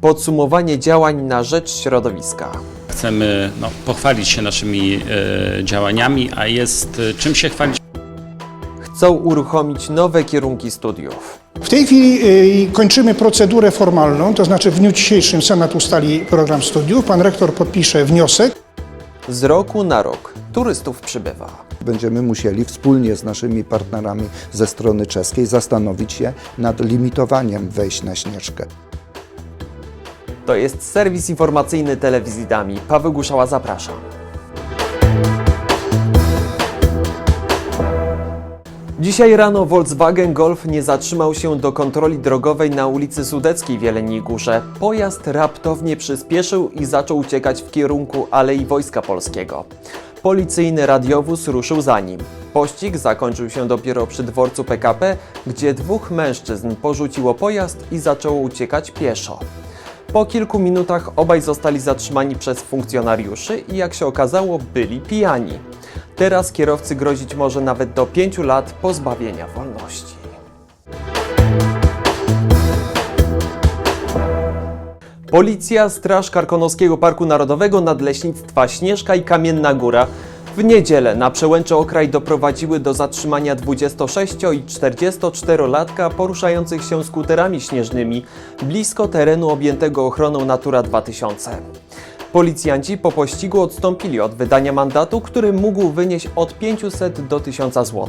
Podsumowanie działań na rzecz środowiska. Chcemy no, pochwalić się naszymi e, działaniami, a jest e, czym się chwalić. Chcą uruchomić nowe kierunki studiów. W tej chwili y, kończymy procedurę formalną, to znaczy w dniu dzisiejszym Senat ustali program studiów, pan rektor podpisze wniosek. Z roku na rok turystów przybywa. Będziemy musieli wspólnie z naszymi partnerami ze strony czeskiej zastanowić się nad limitowaniem wejść na Śnieżkę. To jest serwis informacyjny telewizji Dami. Paweł Guszała zapraszam. Dzisiaj rano Volkswagen Golf nie zatrzymał się do kontroli drogowej na ulicy Sudeckiej w Jeleniej Górze. Pojazd raptownie przyspieszył i zaczął uciekać w kierunku Alei Wojska Polskiego. Policyjny radiowóz ruszył za nim. Pościg zakończył się dopiero przy dworcu PKP, gdzie dwóch mężczyzn porzuciło pojazd i zaczęło uciekać pieszo. Po kilku minutach obaj zostali zatrzymani przez funkcjonariuszy i jak się okazało, byli pijani. Teraz kierowcy grozić może nawet do 5 lat pozbawienia wolności. Policja, Straż Karkonoskiego Parku Narodowego, Nadleśnictwa Śnieżka i Kamienna Góra w niedzielę na przełęcze Okraj doprowadziły do zatrzymania 26 i 44-latka poruszających się skuterami śnieżnymi blisko terenu objętego ochroną Natura 2000. Policjanci po pościgu odstąpili od wydania mandatu, który mógł wynieść od 500 do 1000 zł.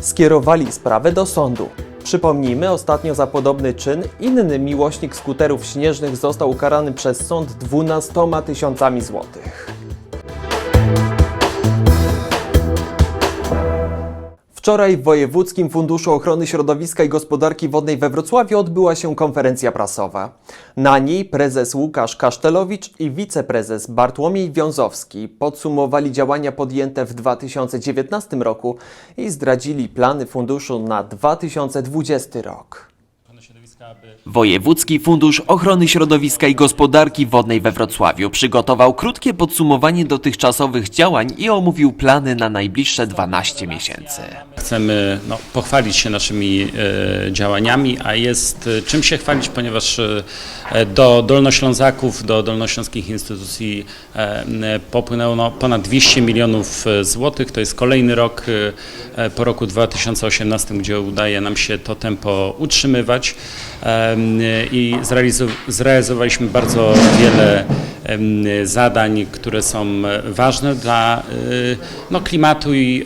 Skierowali sprawę do sądu. Przypomnijmy, ostatnio za podobny czyn inny miłośnik skuterów śnieżnych został ukarany przez sąd 12 tysiącami złotych. Wczoraj w Wojewódzkim Funduszu Ochrony Środowiska i Gospodarki Wodnej we Wrocławiu odbyła się konferencja prasowa. Na niej prezes Łukasz Kasztelowicz i wiceprezes Bartłomiej Wiązowski podsumowali działania podjęte w 2019 roku i zdradzili plany funduszu na 2020 rok. Wojewódzki Fundusz Ochrony Środowiska i Gospodarki Wodnej we Wrocławiu przygotował krótkie podsumowanie dotychczasowych działań i omówił plany na najbliższe 12 miesięcy. Chcemy no, pochwalić się naszymi e, działaniami, a jest e, czym się chwalić, ponieważ e, do Dolnoślązaków, do dolnośląskich instytucji e, popłynęło no, ponad 200 milionów e, złotych. To jest kolejny rok e, e, po roku 2018, gdzie udaje nam się to tempo utrzymywać I zrealizowaliśmy bardzo wiele zadań, które są ważne dla e, no, klimatu i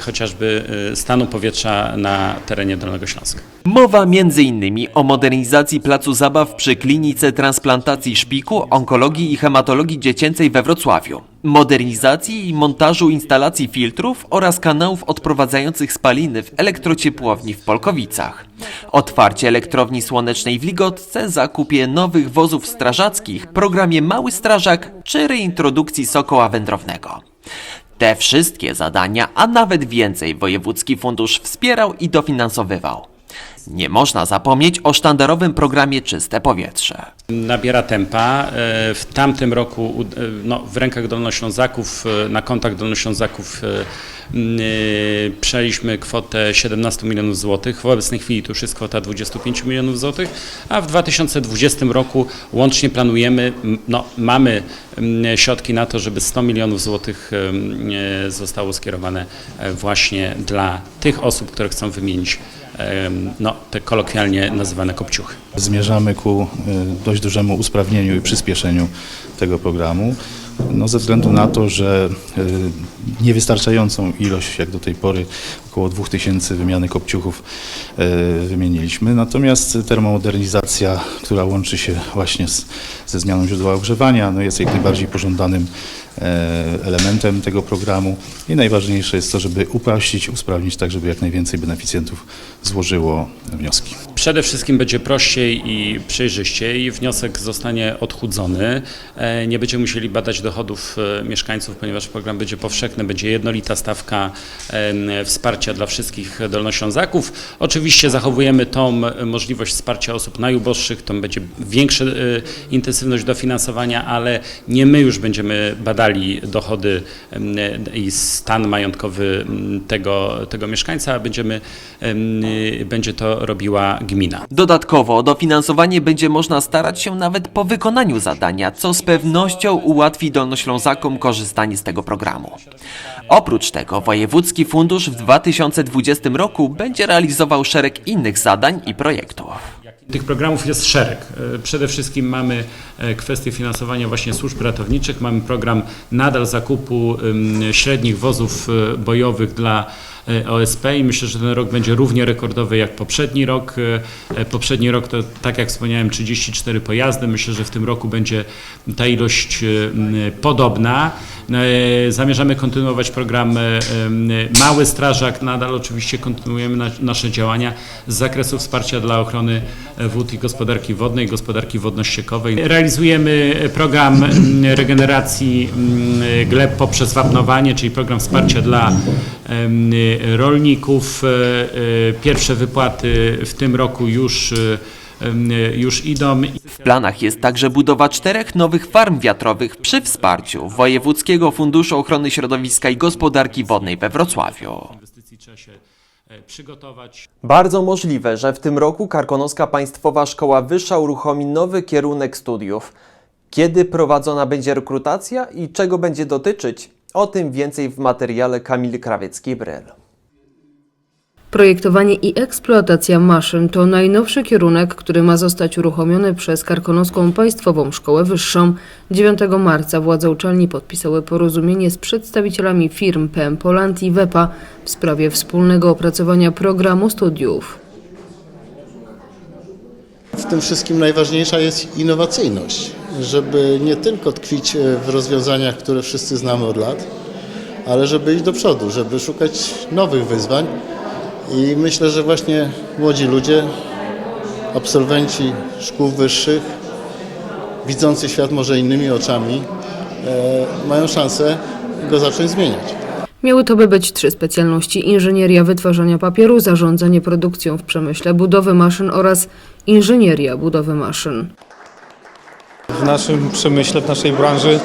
chociażby e, stanu powietrza na terenie Dolnego Śląska. Mowa m.in. o modernizacji placu zabaw przy klinice transplantacji szpiku, onkologii i hematologii dziecięcej we Wrocławiu, modernizacji i montażu instalacji filtrów oraz kanałów odprowadzających spaliny w elektrociepłowni w Polkowicach, otwarcie elektrowni słonecznej w Ligotce, zakupie nowych wozów strażackich, programie Mały Strażak czy reintrodukcji sokoła wędrownego. Te wszystkie zadania, a nawet więcej Wojewódzki Fundusz wspierał i dofinansowywał. Nie można zapomnieć o sztandarowym programie Czyste Powietrze. Nabiera tempa. E, W tamtym roku e, no, w rękach Dolnoślązaków, e, na kontach Dolnoślązaków przejęliśmy kwotę 17 milionów złotych. W obecnej chwili to już jest kwota 25 milionów złotych, a w 2020 roku łącznie planujemy, no, mamy środki na to, żeby 100 milionów złotych zostało skierowane właśnie dla tych osób, które chcą wymienić em, no, te kolokwialnie nazywane kopciuchy. Zmierzamy ku y, dość dużemu usprawnieniu i przyspieszeniu tego programu. No, ze względu na to, że y, niewystarczającą ilość jak do tej pory, około 2000 wymiany kopciuchów y, wymieniliśmy. Natomiast termomodernizacja, która łączy się właśnie z, ze zmianą źródła ogrzewania, no, jest jak najbardziej pożądanym e, elementem tego programu i najważniejsze jest to, żeby uprościć, usprawnić tak, żeby jak najwięcej beneficjentów złożyło wnioski. Przede wszystkim będzie prościej i przejrzyściej. Wniosek zostanie odchudzony. E, Nie będziemy musieli badać dochodów e, mieszkańców, ponieważ program będzie powszechny, będzie jednolita stawka em, wsparcia dla wszystkich dolnoślązaków. Oczywiście zachowujemy tą e, możliwość wsparcia osób najuboższych, to będzie większa e, intensywność dofinansowania, ale nie my już będziemy badali dochody i stan majątkowy tego, tego mieszkańca, będziemy, em, będzie to robiła gmina. Dodatkowo o dofinansowanie będzie można starać się nawet po wykonaniu zadania, co z pewnością ułatwi dolnoślązakom korzystanie z tego programu. Oprócz tego Wojewódzki Fundusz w 2020 roku będzie realizował szereg innych zadań i projektów. Tych programów jest szereg. E, Przede wszystkim mamy e, kwestię finansowania właśnie służb ratowniczych, mamy program nadal zakupu średnich wozów e, bojowych dla OSP i myślę, że ten rok będzie równie rekordowy jak poprzedni rok. E, e, Poprzedni rok to, tak jak wspomniałem, 34 pojazdy. Myślę, że w tym roku będzie ta ilość e, podobna. E, Zamierzamy kontynuować program e, Mały Strażak. Nadal oczywiście kontynuujemy na, nasze działania z zakresu wsparcia dla ochrony e, wód i gospodarki wodnej, gospodarki wodno-ściekowej. Realizujemy program regeneracji gleb poprzez wapnowanie, czyli program wsparcia dla rolników. E, e, Pierwsze wypłaty w tym roku już, e, już idą. W planach jest także budowa czterech nowych farm wiatrowych przy wsparciu Wojewódzkiego Funduszu Ochrony Środowiska i Gospodarki Wodnej we Wrocławiu. inwestycji trzeba się e, przygotować. Bardzo możliwe, że w tym roku Karkonoska Państwowa Szkoła Wyższa uruchomi nowy kierunek studiów. Kiedy prowadzona będzie rekrutacja i czego będzie dotyczyć? O tym więcej w materiale Kamily Krawieckiej-Bryl. Projektowanie i eksploatacja maszyn to najnowszy kierunek, który ma zostać uruchomiony przez Karkonoską Państwową Szkołę Wyższą. 9 marca władze uczelni podpisały porozumienie z przedstawicielami firm PM Poland i WEPA w sprawie wspólnego opracowania programu studiów. W tym wszystkim najważniejsza jest innowacyjność, żeby nie tylko tkwić w rozwiązaniach, które wszyscy znamy od lat, ale żeby iść do przodu, żeby szukać nowych wyzwań. I myślę, że właśnie młodzi ludzie, absolwenci szkół wyższych, widzący świat może innymi oczami, e, mają szansę go zacząć zmieniać. Miały to by być trzy specjalności: inżynieria wytwarzania papieru, zarządzanie produkcją w przemyśle, budowy maszyn oraz inżynieria budowy maszyn. W naszym przemyśle, w naszej branży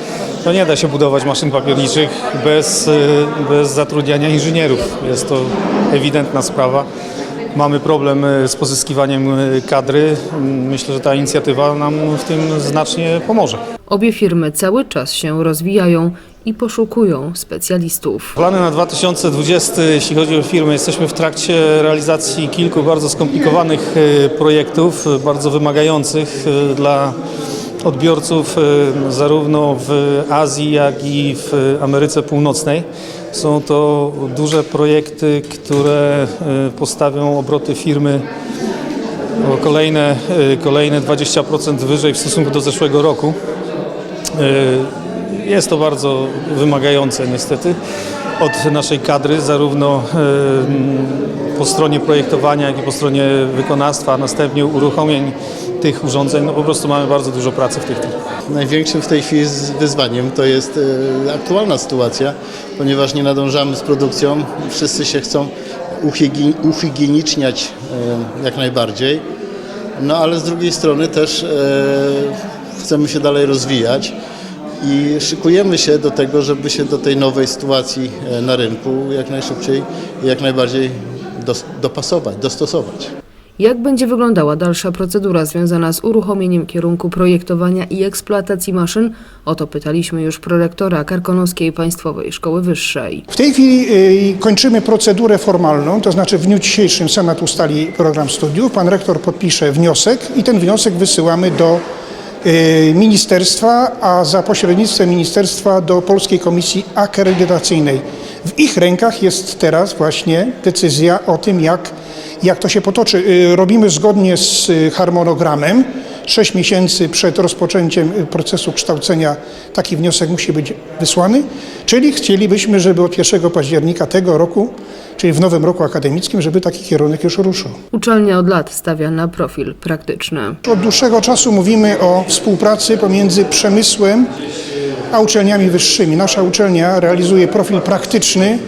no nie da się budować maszyn papierniczych bez, y, bez zatrudniania inżynierów. Jest to ewidentna sprawa. Mamy problem y, z pozyskiwaniem y, kadry. Myślę, że ta inicjatywa nam w tym znacznie pomoże. Obie firmy cały czas się rozwijają i poszukują specjalistów. Plany na 2020, jeśli chodzi o firmy, jesteśmy w trakcie realizacji kilku bardzo skomplikowanych projektów, bardzo wymagających dla odbiorców y, zarówno w Azji, jak i w Ameryce Północnej. Są to duże projekty, które y, postawią obroty firmy o kolejne, y, kolejne 20% wyżej w stosunku do zeszłego roku. Jest to bardzo wymagające niestety od naszej kadry, zarówno po stronie projektowania, jak i po stronie wykonawstwa, następnie uruchomień tych urządzeń. No po prostu mamy bardzo dużo pracy w tych tych. Największym w tej chwili wyzwaniem to jest e, aktualna sytuacja, ponieważ nie nadążamy z produkcją. Wszyscy się chcą uhigieniczniać e, jak najbardziej. No ale z drugiej strony też e, chcemy się dalej rozwijać i szykujemy się do tego, żeby się do tej nowej sytuacji na rynku jak najszybciej i jak najbardziej dopasować, dostosować. Jak będzie wyglądała dalsza procedura związana z uruchomieniem kierunku projektowania i eksploatacji maszyn? O to pytaliśmy już prorektora Karkonoskiej Państwowej Szkoły Wyższej. W tej chwili y, kończymy procedurę formalną, to znaczy w dniu dzisiejszym Senat ustali program studiów, pan rektor podpisze wniosek i ten wniosek wysyłamy do y, ministerstwa, a za pośrednictwem ministerstwa do Polskiej Komisji Akredytacyjnej. W ich rękach jest teraz właśnie decyzja o tym, jak, jak to się potoczy. Y, Robimy zgodnie z y, harmonogramem, 6 miesięcy przed rozpoczęciem y, procesu kształcenia taki wniosek musi być wysłany, czyli chcielibyśmy, żeby od 1 października tego roku, czyli w nowym roku akademickim, żeby taki kierunek już ruszył. Uczelnia od lat stawia na profil praktyczny. Od dłuższego czasu mówimy o współpracy pomiędzy przemysłem a uczelniami wyższymi. Nasza uczelnia realizuje profil praktyczny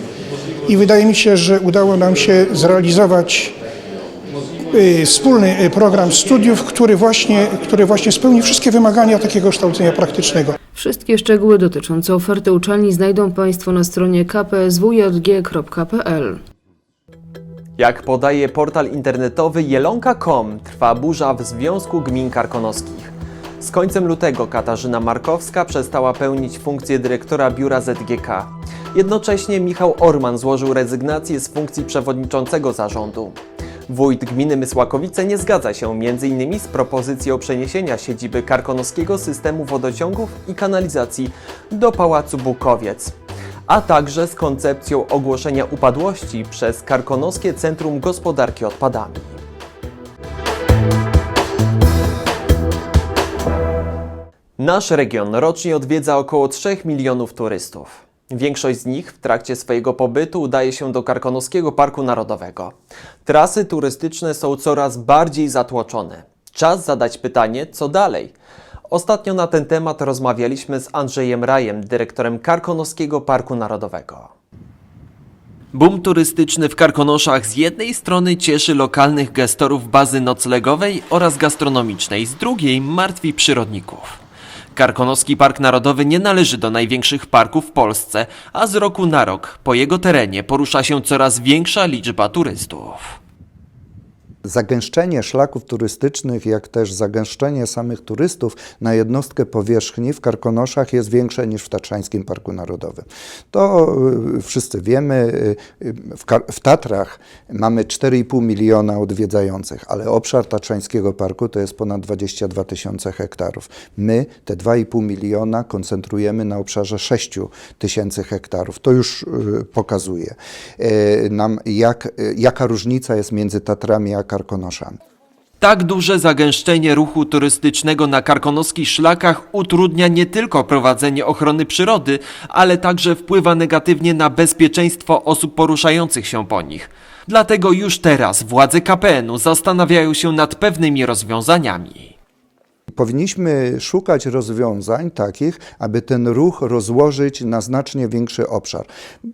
i wydaje mi się, że udało nam się zrealizować wspólny y, program studiów, który właśnie, który właśnie spełni wszystkie wymagania takiego kształcenia praktycznego. Wszystkie szczegóły dotyczące oferty uczelni znajdą Państwo na stronie kpswjg.pl. Jak podaje portal internetowy jelonka.com, trwa burza w Związku Gmin Karkonoskich. Z końcem lutego Katarzyna Markowska przestała pełnić funkcję dyrektora biura ZGK. Jednocześnie Michał Orman złożył rezygnację z funkcji przewodniczącego zarządu. Wójt gminy Mysłakowice nie zgadza się m.in. z propozycją przeniesienia siedziby karkonoskiego systemu wodociągów i kanalizacji do Pałacu Bukowiec, a także z koncepcją ogłoszenia upadłości przez Karkonoskie Centrum Gospodarki Odpadami. Nasz region rocznie odwiedza około 3 milionów turystów. Większość z nich w trakcie swojego pobytu udaje się do Karkonoskiego Parku Narodowego. Trasy turystyczne są coraz bardziej zatłoczone. Czas zadać pytanie, co dalej? Ostatnio na ten temat rozmawialiśmy z Andrzejem Rajem, dyrektorem Karkonoskiego Parku Narodowego. Boom turystyczny w Karkonoszach z jednej strony cieszy lokalnych gestorów bazy noclegowej oraz gastronomicznej, z drugiej martwi przyrodników. Karkonoski Park Narodowy nie należy do największych parków w Polsce, a z roku na rok po jego terenie porusza się coraz większa liczba turystów. Zagęszczenie szlaków turystycznych, jak też zagęszczenie samych turystów na jednostkę powierzchni w Karkonoszach jest większe niż w Tatrzańskim Parku Narodowym. To y, wszyscy wiemy. y, W, w Tatrach mamy 4,5 miliona odwiedzających, ale obszar Tatrzańskiego Parku to jest ponad 22 tysiące hektarów. My te 2,5 miliona koncentrujemy na obszarze 6 tysięcy hektarów. To już y, pokazuje nam, jak, jaka różnica jest między Tatrami a Tak duże zagęszczenie ruchu turystycznego na karkonoskich szlakach utrudnia nie tylko prowadzenie ochrony przyrody, ale także wpływa negatywnie na bezpieczeństwo osób poruszających się po nich. Dlatego już teraz władze KPN-u zastanawiają się nad pewnymi rozwiązaniami. Powinniśmy szukać rozwiązań takich, aby ten ruch rozłożyć na znacznie większy obszar.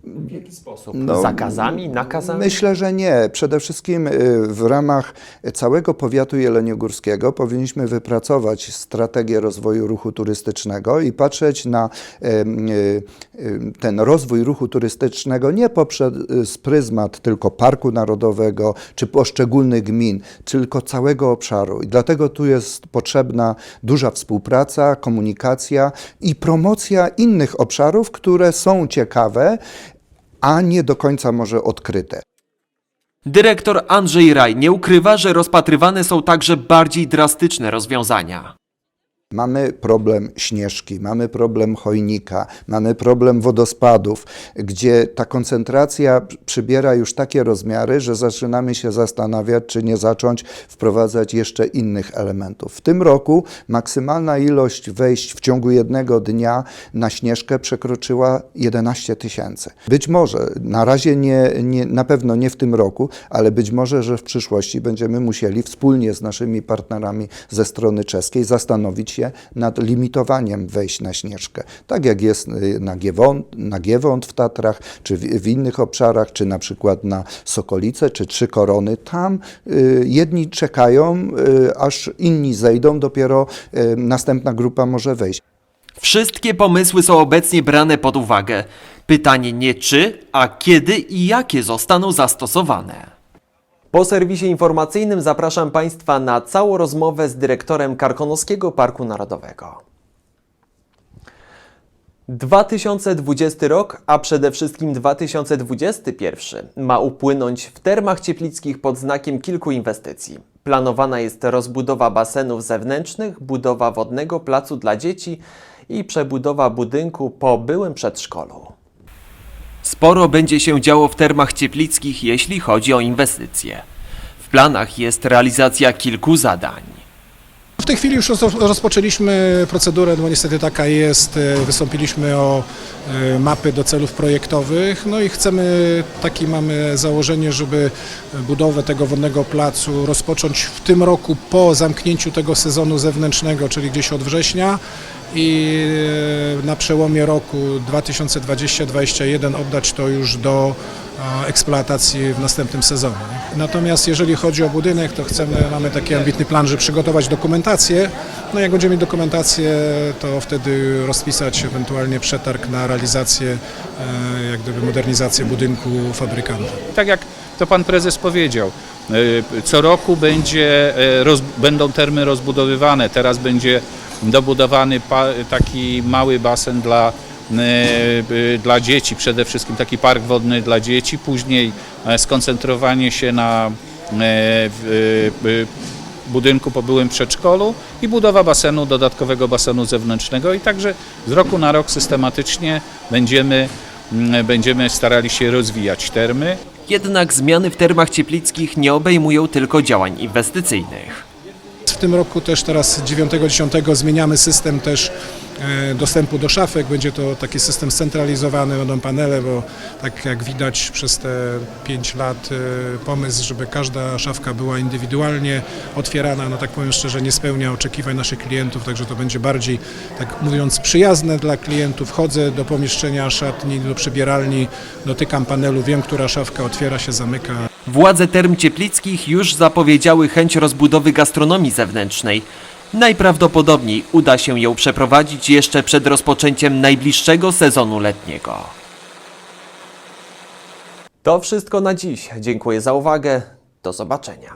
W jaki sposób? No, Zakazami, nakazami? Myślę, że nie. Przede wszystkim y, w ramach całego powiatu jeleniogórskiego powinniśmy wypracować strategię rozwoju ruchu turystycznego i patrzeć na y, y, ten rozwój ruchu turystycznego nie poprzez pryzmat tylko Parku Narodowego czy poszczególnych gmin, tylko całego obszaru. I dlatego tu jest potrzebna duża współpraca, komunikacja i promocja innych obszarów, które są ciekawe, a nie do końca może odkryte. Dyrektor Andrzej Raj nie ukrywa, że rozpatrywane są także bardziej drastyczne rozwiązania. Mamy problem śnieżki, mamy problem chojnika, mamy problem wodospadów, gdzie ta koncentracja przybiera już takie rozmiary, że zaczynamy się zastanawiać, czy nie zacząć wprowadzać jeszcze innych elementów. W tym roku maksymalna ilość wejść w ciągu jednego dnia na śnieżkę przekroczyła 11 tysięcy. Być może, na razie nie, nie, na pewno nie w tym roku, ale być może, że w przyszłości będziemy musieli wspólnie z naszymi partnerami ze strony czeskiej zastanowić się nad limitowaniem wejść na Śnieżkę. Tak jak jest y, na Giewont, na Giewont w Tatrach, czy w, w innych obszarach, czy na przykład na Sokolice, czy Trzy Korony. Tam y, jedni czekają, y, aż inni zejdą, dopiero y, następna grupa może wejść. Wszystkie pomysły są obecnie brane pod uwagę. Pytanie nie czy, a kiedy i jakie zostaną zastosowane. Po serwisie informacyjnym zapraszam Państwa na całą rozmowę z dyrektorem Karkonoskiego Parku Narodowego. 2020 rok, a przede wszystkim 2021 ma upłynąć w termach cieplickich pod znakiem kilku inwestycji. Planowana jest rozbudowa basenów zewnętrznych, budowa wodnego placu dla dzieci i przebudowa budynku po byłym przedszkolu. Sporo będzie się działo w termach cieplickich, jeśli chodzi o inwestycje. W planach jest realizacja kilku zadań. W tej chwili już roz- rozpoczęliśmy procedurę, bo niestety taka jest. e, Wystąpiliśmy o e, mapy do celów projektowych, no i chcemy, takie mamy założenie, żeby budowę tego wodnego placu rozpocząć w tym roku po zamknięciu tego sezonu zewnętrznego, czyli gdzieś od września i e, na przełomie roku 2020-2021 oddać to już do e, eksploatacji w następnym sezonie. Natomiast jeżeli chodzi o budynek, to chcemy, mamy taki ambitny plan, żeby przygotować dokumentację. No jak będziemy mieli dokumentację, to wtedy rozpisać ewentualnie przetarg na realizację, e, jak gdyby modernizację budynku fabrykanta. tak jak to pan prezes powiedział, co roku będzie, roz, będą termy rozbudowywane. Teraz będzie dobudowany taki mały basen dla, e, e, dla dzieci, przede wszystkim taki park wodny dla dzieci, później e, skoncentrowanie się na budynku po byłym przedszkolu i budowa basenu, dodatkowego basenu zewnętrznego i także z roku na rok systematycznie będziemy, będziemy starali się rozwijać termy. Jednak zmiany w termach cieplickich nie obejmują tylko działań inwestycyjnych. W tym roku też teraz 9-10 zmieniamy system też e, dostępu do szafek. Będzie to taki system scentralizowany, będą panele, bo tak jak widać przez te 5 lat e, pomysł, żeby każda szafka była indywidualnie otwierana, no tak powiem szczerze, nie spełnia oczekiwań naszych klientów, także to będzie bardziej, tak mówiąc, przyjazne dla klientów. Wchodzę do pomieszczenia szatni, do przybieralni, dotykam panelu, wiem, która szafka otwiera się, zamyka. Władze term cieplickich już zapowiedziały chęć rozbudowy gastronomii zewnętrznej. Najprawdopodobniej uda się ją przeprowadzić jeszcze przed rozpoczęciem najbliższego sezonu letniego. To wszystko na dziś. Dziękuję za uwagę. Do zobaczenia.